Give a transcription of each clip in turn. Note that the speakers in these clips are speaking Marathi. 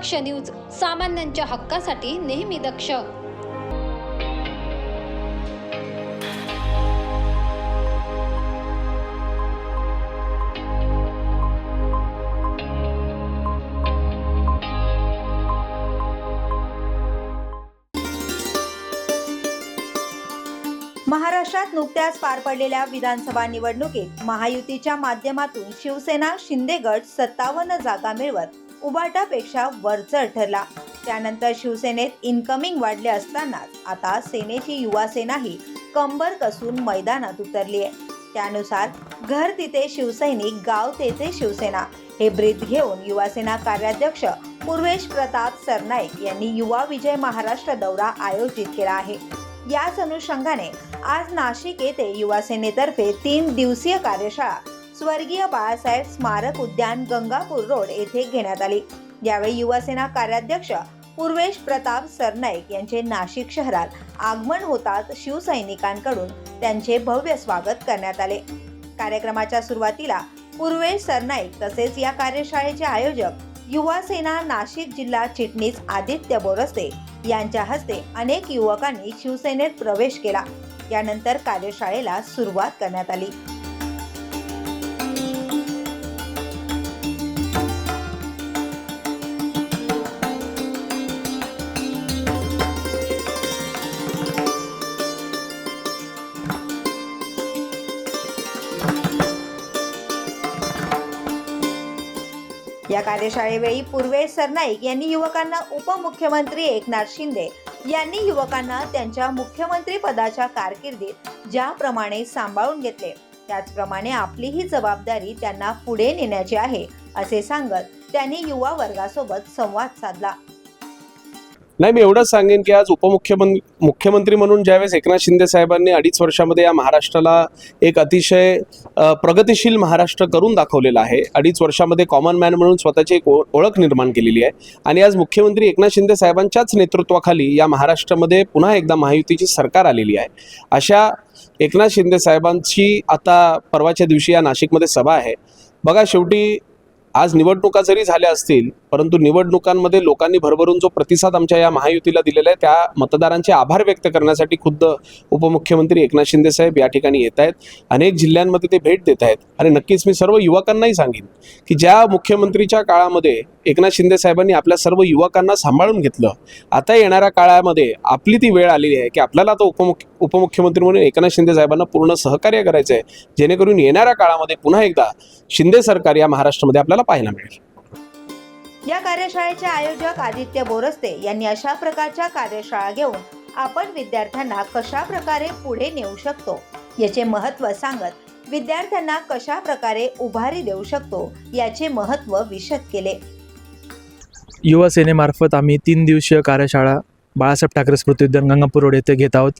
दक्ष न्यूज सामान्यांच्या हक्कासाठी नेहमी दक्ष. महाराष्ट्रात नुकत्याच पार पडलेल्या विधानसभा निवडणुकीत महायुतीच्या माध्यमातून शिवसेना शिंदे गट सत्तावन्न जागा मिळवत उबाटापेक्षा वरचढ ठरला. त्यानंतर शिवसेनेत इन्कमिंग वाढले असतानाच आता सेनेची युवा सेनाही कंबर कसून मैदानात उतरली आहे त्यानुसार घर तिथे शिवसैनिक गाव तेथे शिवसेना. हे ब्रीद घेऊन युवासेना कार्याध्यक्ष पूर्वेश प्रताप सरनाईक यांनी युवा विजय महाराष्ट्र दौरा आयोजित केला आहे. याच अनुषंगाने आज नाशिक येथे युवासेनेतर्फे तीन दिवसीय कार्यशाळा स्वर्गीय बाळासाहेब स्मारक उद्यान गंगापूर रोड येथे घेण्यात आली. यावेळी युवासेना कार्याध्यक्ष पूर्वेश प्रताप सरनाईक यांचे नाशिक शहरात आगमन होताच शिवसैनिकांकडून त्यांचे भव्य स्वागत करण्यात आले. कार्यक्रमाच्या सुरुवातीला पूर्वेश सरनाईक तसेच या कार्यशाळेचे आयोजक युवा सेना नाशिक जिल्हा चिटणीस आदित्य बोरस्ते यांच्या हस्ते अनेक युवकांनी शिवसेनेत प्रवेश केला. यानंतर कार्यशाळेला सुरुवात करण्यात आली. या कार्यशाळेवेळी पूर्वेश सरनाईक यांनी युवकांना उपमुख्यमंत्री एकनाथ शिंदे यांनी युवकांना त्यांच्या मुख्यमंत्री पदाच्या कारकिर्दीत ज्याप्रमाणे सांभाळून घेतले त्याचप्रमाणे आपलीही जबाबदारी त्यांना पुढे नेण्याची आहे असे सांगत त्यांनी युवा वर्गासोबत संवाद साधला. नाही मी एवढंच सांगेन की आज उपमुख्यमंत्री मुख्यमंत्री म्हणून ज्यावेळेस एकनाथ शिंदे साहेबांनी अडीच वर्षामध्ये या महाराष्ट्राला एक अतिशय प्रगतिशील महाराष्ट्र करून दाखवलेला आहे. अडीच वर्षामध्ये कॉमन मॅन म्हणून स्वतःची एक ओ- ओळख निर्माण केलेली आहे. आणि आज मुख्यमंत्री एकनाथ शिंदे साहेबांच्याच नेतृत्वाखाली या महाराष्ट्रामध्ये पुन्हा एकदा महायुतीची सरकार आलेली आहे. अशा एकनाथ शिंदे साहेबांची आता परवाच्या दिवशी या नाशिकमध्ये सभा आहे. बघा शेवटी आज निवडणुका जरी झाल्या असतील परंतु निवडणुकांमध्ये लोकांनी भरभरून जो प्रतिसाद आमच्या या महायुतीला दिलेला आहे त्या मतदारांचे आभार व्यक्त करण्यासाठी खुद्द उपमुख्यमंत्री एकनाथ शिंदे साहेब या ठिकाणी येत आहेत. अनेक जिल्ह्यांमध्ये ते भेट देत आहेत. आणि नक्कीच मी सर्व युवकांनाही सांगेन की ज्या मुख्यमंत्रीच्या काळामध्ये एकनाथ शिंदे साहेबांनी आपल्या सर्व युवकांना सांभाळून घेतलं आता येणाऱ्या काळामध्ये आपली ती वेळ आलेली आहे की आपल्याला आता उपमुख्य उपमुख्यमंत्री म्हणून एकनाथ शिंदे साहेबांना पूर्ण सहकार्य करायचं आहे जेणेकरून येणाऱ्या काळामध्ये पुन्हा एकदा शिंदे सरकार या महाराष्ट्रामध्ये आपल्याला पाहायला मिळेल. या कार्यशाळेचे आयोजक आदित्य बोरस्ते यांनी अशा प्रकारच्या कार्यशाळा घेऊन आपण विद्यार्थ्यांना कशा प्रकारे पुढे नेऊ शकतो याचे महत्त्व सांगत विद्यार्थ्यांना कशा प्रकारे उभारी देऊ शकतो याचे महत्त्व विशद केले. युवा सेनेमार्फत आम्ही तीन दिवसीय कार्यशाळा बाळासाहेब ठाकरे स्मृती उद्यान गंगापूर रोड येथे घेत आहोत.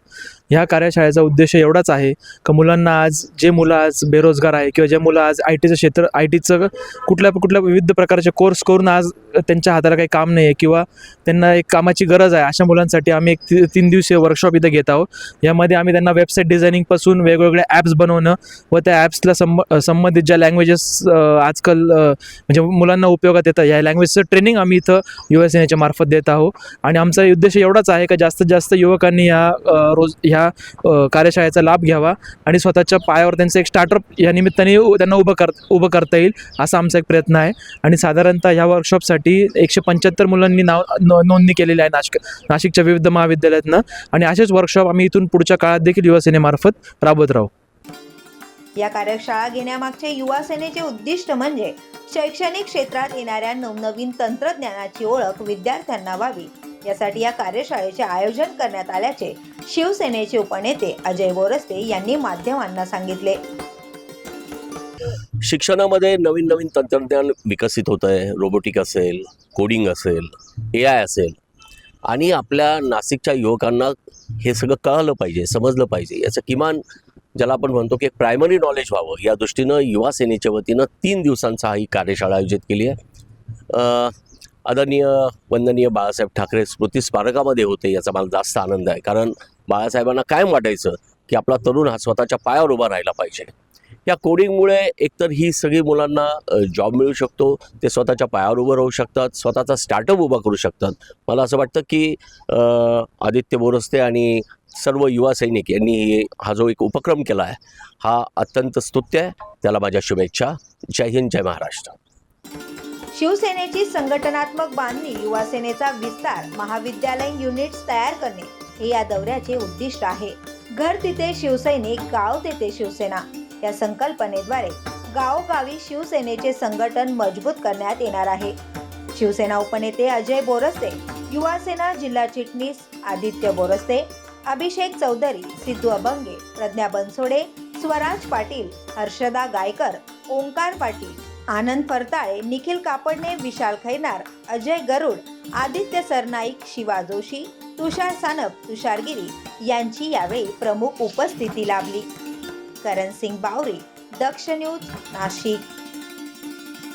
ह्या कार्यशाळेचा उद्देश एवढाच आहे का मुलांना आज जे मुलं आज बेरोजगार आहे किंवा जे मुलं आज आय टीचं क्षेत्र आय टीचं कुठल्या कुठल्या विविध प्रकारचे कोर्स करून आज त्यांच्या हाताला काही काम नाही आहे किंवा त्यांना एक कामाची गरज आहे अशा मुलांसाठी आम्ही एक तीन दिवसीय वर्कशॉप इथं घेत आहोत. यामध्ये आम्ही त्यांना वेबसाईट डिझायनिंगपासून वेगवेगळ्या ॲप्स बनवणं व त्या ॲप्सला संब संबंधित ज्या लँग्वेजेस आजकाल म्हणजे मुलांना उपयोगात येतं या लँग्वेजचं ट्रेनिंग आम्ही इथं यू एस एनच्या मार्फत देत आहोत. आणि आमचा उद्देश एवढाच आहे का जास्तीत जास्त युवकांनी या रोज ह्या कार्यशाळेचा लाभ घ्यावा आणि स्वतःच्या पायावर त्यांचं एक स्टार्टअप या निमित्ताने त्यांना उभं कर उभं करता येईल असा आमचा एक प्रयत्न आहे. आणि साधारणतः ह्या वर्कशॉपसाठी एकशे पंच्याहत्तर मुलांनी नाव नोंदणी केलेली आहे नाशिक नाशिकच्या विविध महाविद्यालयातनं. आणि असेच वर्कशॉप आम्ही इथून पुढच्या काळात देखील युवा सेनेमार्फत राबवत राहू. या कार्यशाळा घेण्यामागचे युवा सेनेचे उद्दिष्ट म्हणजे शैक्षणिक क्षेत्रात येणाऱ्या नवनवीन तंत्रज्ञानाची ओळख विद्यार्थ्यांना व्हावी. यासाठी या कार्यशाळेचे आयोजन करण्यात आल्याचे शिवसेनेचे उपनेते अजय बोरस्ते यांनी माध्यमांना सांगितले. शिक्षणामध्ये नवीन नवीन तंत्रज्ञान विकसित होत आहे. रोबोटिक असेल कोडिंग असेल ए आय असेल. आणि आपल्या नाशिकच्या युवकांना हे सगळं कळलं पाहिजे समजलं पाहिजे. याचं किमान ज्याला आपण म्हणतो की एक प्रायमरी नॉलेज व्हावं. या दृष्टीनं युवा सेनेच्या वतीनं तीन दिवसांचा ही कार्यशाळा आयोजित केली आहे. आदरणीय वंदनीय बाळासाहेब ठाकरे स्मृती स्मारकामध्ये होते याचा मला जास्त आनंद आहे. कारण बाळासाहेबांना कायम वाटायचं की आपला तरुण हा स्वतःच्या पायावर उभा राहिला पाहिजे. या कोडिंगमुळे एकतर ही सगळी मुलांना जॉब मिळू शकतो ते स्वतःच्या पायावर उभं राहू शकतात स्वतःचा स्टार्टअप उभा करू शकतात. मला असं वाटतं की आदित्य बोरस्ते आणि सर्व युवा सैनिक यांनी हा जो एक उपक्रम केला आहे हा अत्यंत स्तुत्य आहे. त्याला माझ्या शुभेच्छा. जय हिंद जय महाराष्ट्र. शिवसेनेची संघटनात्मक बांधणी युवा सेनेचा विस्तार महाविद्यालयीन युनिट्स तयार करणे हे या दौऱ्याचे उद्दिष्ट आहे. घर तिथे शिवसैनिक गाव तेथे शिवसेना. या संकल्पनेद्वारे गावोगावी शिवसेनेचे संघटन मजबूत करण्यात येणार आहे. शिवसेना उपनेते अजय बोरस्ते युवासेना जिल्हा चिटणीस आदित्य बोरस्ते अभिषेक चौधरी सिद्धू अभंगे प्रज्ञा बनसोडे स्वराज पाटील हर्षदा गायकर ओंकार पाटील आनंद परताळे निखिल कापडणे विशाल खैनार अजय गरुड आदित्य सरनाईक शिवा जोशी तुषार सानप तुषारगिरी यांची यावेळी प्रमुख उपस्थिती लाभली. करण सिंग बावरी दक्ष न्यूज नाशिक.